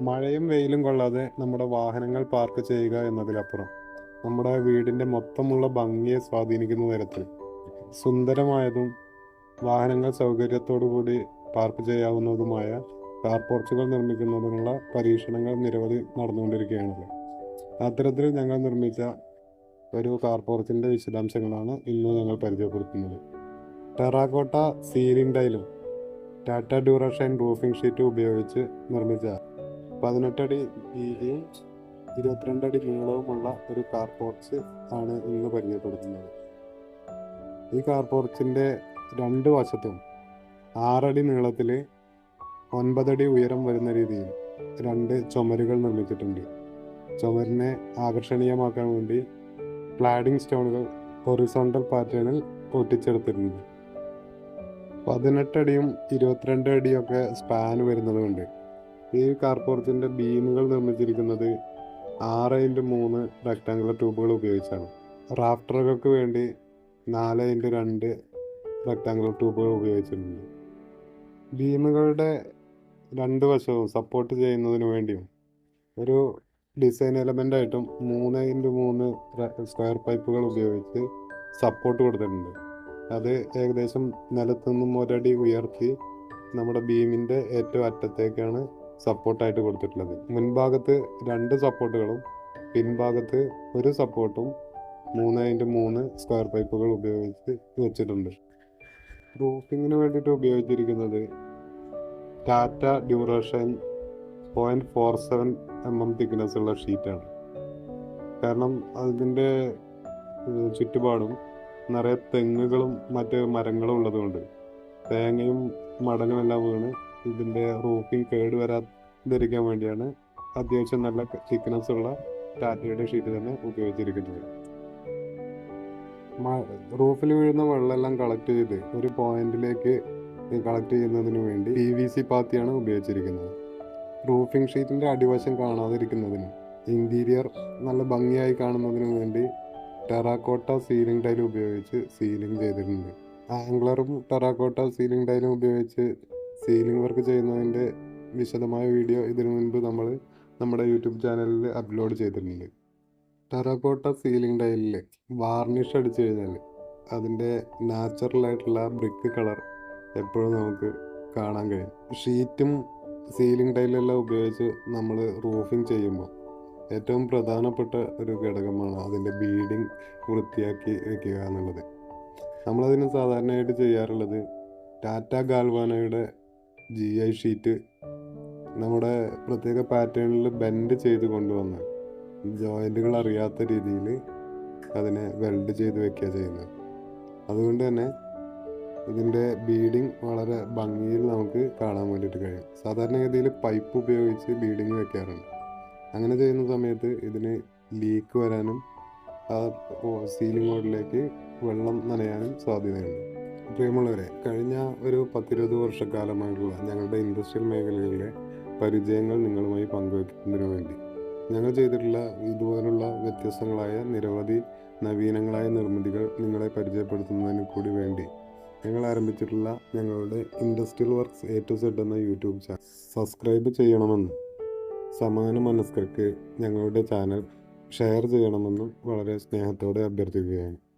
മഴയും വെയിലും കൊള്ളാതെ നമ്മുടെ വാഹനങ്ങൾ പാർക്ക് ചെയ്യുക എന്നതിലപ്പുറം നമ്മുടെ വീടിന്റെ മൊത്തമുള്ള ഭംഗിയെ സ്വാധീനിക്കുന്ന തരത്തിൽ സുന്ദരമായതും വാഹനങ്ങൾ സൗകര്യത്തോടു കൂടി പാർക്ക് ചെയ്യാവുന്നതുമായ കാർ പോർച്ചുകൾ നിർമ്മിക്കുന്നതിനുള്ള പരീക്ഷണങ്ങൾ നിരവധി നടന്നുകൊണ്ടിരിക്കുകയാണല്ലോ അത്തരത്തിൽ ഞങ്ങൾ നിർമ്മിച്ച ഒരു കാർ പോർച്ചിന്റെ വിശദാംശങ്ങളാണ് ഇന്ന് ഞങ്ങൾ പരിചയപ്പെടുത്തുന്നത്. ടെറാക്കോട്ട സീലിംഗ് ടൈലും ടാറ്റ ഡ്യൂറഷൈൻ റൂഫിംഗ് ഷീറ്റും ഉപയോഗിച്ച് നിർമ്മിച്ച പതിനെട്ടടി വീതിയും ഇരുപത്തിരണ്ടടി നീളവുമുള്ള ഒരു കാർ പോർച്ച് ആണ് ഇന്ന് പരിചയപ്പെടുത്തുന്നത്. ഈ കാർ പോർച്ചിന്റെ രണ്ട് വശത്തും ആറടി നീളത്തിൽ ഒൻപതടി ഉയരം വരുന്ന രീതിയിൽ രണ്ട് ചുമരുകൾ നിർമ്മിച്ചിട്ടുണ്ട്. ചുമരിനെ ആകർഷണീയമാക്കാൻ വേണ്ടി ക്ലാഡിംഗ് സ്റ്റോണുകൾ ഹൊറിസോണ്ടൽ പാറ്റേണിൽ ഒട്ടിച്ചെടുത്തിട്ടുണ്ട് പതിനെട്ടടിയും ഇരുപത്തിരണ്ട് അടിയൊക്കെ സ്പാൻ വരുന്നതുകൊണ്ട് ഈ കാർപോർച്ചിന്റെ ബീമുകൾ നിർമ്മിച്ചിരിക്കുന്നത് ആറ് ഇന്റു മൂന്ന് റെക്ടാങ്കുലർ ട്യൂബുകൾ ഉപയോഗിച്ചാണ്. റാഫ്റ്ററുകൾക്ക് വേണ്ടി നാല് ഇന്റു രണ്ട് റെക്ടാങ്കുലർ ട്യൂബുകൾ ഉപയോഗിച്ചിട്ടുണ്ട്. ബീമുകളുടെ രണ്ട് വശവും സപ്പോർട്ട് ചെയ്യുന്നതിന് വേണ്ടിയും ഒരു ഡിസൈൻ എലമെന്റ് ആയിട്ടും മൂന്ന് ഇന്റു മൂന്ന് സ്ക്വയർ പൈപ്പുകൾ ഉപയോഗിച്ച് സപ്പോർട്ട് കൊടുത്തിട്ടുണ്ട്. അത് ഏകദേശം നിലത്തുനിന്നും ഒരടി ഉയർത്തി നമ്മുടെ ബീമിന്റെ ഏറ്റവും അറ്റത്തേക്കാണ് സപ്പോർട്ടായിട്ട് കൊടുത്തിട്ടുള്ളത്. മുൻഭാഗത്ത് രണ്ട് സപ്പോർട്ടുകളും പിൻഭാഗത്ത് ഒരു സപ്പോർട്ടും മൂന്ന് ഇന്റു മൂന്ന് സ്ക്വയർ പൈപ്പുകൾ ഉപയോഗിച്ച് വെച്ചിട്ടുണ്ട്. റൂഫിങ്ങിന് വേണ്ടിയിട്ട് ഉപയോഗിച്ചിരിക്കുന്നത് Tata Durashine point four seven M M thickness ഉള്ള ഷീറ്റാണ്. കാരണം അതിന്റെ ചുറ്റുപാടും നിറയെ തെങ്ങുകളും മറ്റ് മരങ്ങളും ഉള്ളതുകൊണ്ട് തേങ്ങയും മടലും എല്ലാം വീണ് ഇതിന്റെ റൂഫിംഗ് കേട് വരാതിരിക്കാൻ വേണ്ടിയാണ് അത്യാവശ്യം നല്ല തിക്നെസ് ഉള്ള ടാറ്റയുടെ ഷീറ്റ് തന്നെ ഉപയോഗിച്ചിരിക്കുന്നത്. റൂഫിൽ വീഴുന്ന വെള്ളമെല്ലാം കളക്ട് ചെയ്ത് ഒരു പോയിന്റിലേക്ക് കളക്ട് ചെയ്യുന്നതിന് വേണ്ടി പി വി സി പാത്തിയാണ് ഉപയോഗിച്ചിരിക്കുന്നത്. റൂഫിംഗ് ഷീറ്റിന്റെ അടിവശം കാണാതിരിക്കുന്നതിന് ഇന്റീരിയർ നല്ല ഭംഗിയായി കാണുന്നതിനും വേണ്ടി ടെറാക്കോട്ട സീലിംഗ് ടൈൽ ഉപയോഗിച്ച് സീലിംഗ് ചെയ്തിട്ടുണ്ട്. ആംഗ്ലറും ടെറാക്കോട്ട സീലിംഗ് ടൈലും ഉപയോഗിച്ച് സീലിംഗ് വർക്ക് ചെയ്യുന്നതിന്റെ വിശദമായ വീഡിയോ ഇതിനു മുൻപ് നമ്മൾ നമ്മുടെ യൂട്യൂബ് ചാനലിൽ അപ്ലോഡ് ചെയ്തിട്ടുണ്ട്. ടെറാക്കോട്ട സീലിംഗ് ടൈലിൽ വാർണിഷ് അടിച്ചു കഴിഞ്ഞാൽ അതിന്റെ നാച്ചുറൽ ആയിട്ടുള്ള ബ്രിക്ക് കളർ എപ്പോഴും നമുക്ക് കാണാൻ കഴിയും. ഷീറ്റും സീലിംഗ് ടൈലെല്ലാം ഉപയോഗിച്ച് നമ്മൾ റൂഫിംഗ് ചെയ്യുമ്പോൾ ഏറ്റവും പ്രധാനപ്പെട്ട ഒരു ഘടകമാണ് അതിന്റെ ബീഡിങ് വൃത്തിയാക്കി വെക്കുക എന്നുള്ളത്. നമ്മളതിന് സാധാരണയായിട്ട് ചെയ്യാറുള്ളത് ടാറ്റ ഗാൽവാനയുടെ ജി ഐ ഷീറ്റ് നമ്മുടെ പ്രത്യേക പാറ്റേണിൽ ബെൻഡ് ചെയ്ത് കൊണ്ടുവന്ന് ജോയിന്റുകൾ അറിയാത്ത രീതിയിൽ അതിനെ വെൽഡ് ചെയ്ത് വെക്കുക ചെയ്യുന്നത് അതുകൊണ്ട് തന്നെ ഇതിന്റെ ബീഡിങ് വളരെ ഭംഗിയിൽ നമുക്ക് കാണാൻ വേണ്ടിയിട്ട് കഴിയും. സാധാരണഗതിയിൽ പൈപ്പ് ഉപയോഗിച്ച് ബീഡിങ് വെക്കാറുണ്ട്. അങ്ങനെ ചെയ്യുന്ന സമയത്ത് ഇതിന് ലീക്ക് വരാനും ആ സീലിംഗ് ബോർഡിലേക്ക് വെള്ളം നനയാനും സാധ്യതയുണ്ട്. പ്രിയമുള്ളവരെ കഴിഞ്ഞ ഒരു പത്തിരുപത് വർഷക്കാലമായിട്ടുള്ള ഞങ്ങളുടെ ഇൻഡസ്ട്രിയൽ മേഖലകളിലെ പരിചയങ്ങൾ നിങ്ങളുമായി പങ്കുവയ്ക്കുന്നതിന് വേണ്ടി ഞങ്ങൾ ചെയ്തിട്ടുള്ള ഇതുപോലുള്ള വ്യത്യസ്തങ്ങളായ നിരവധി നവീനങ്ങളായ നിർമ്മിതികൾ നിങ്ങളെ പരിചയപ്പെടുത്തുന്നതിന് കൂടി വേണ്ടി ഞങ്ങൾ ആരംഭിച്ചിട്ടുള്ള ഞങ്ങളുടെ industrial works A to Z എന്ന യൂട്യൂബ് ചാനൽ സബ്സ്ക്രൈബ് ചെയ്യണമെന്നും സമാന മനസ്കർക്ക് ഞങ്ങളുടെ ചാനൽ ഷെയർ ചെയ്യണമെന്നും വളരെ സ്നേഹത്തോടെ അഭ്യർത്ഥിക്കുകയാണ്.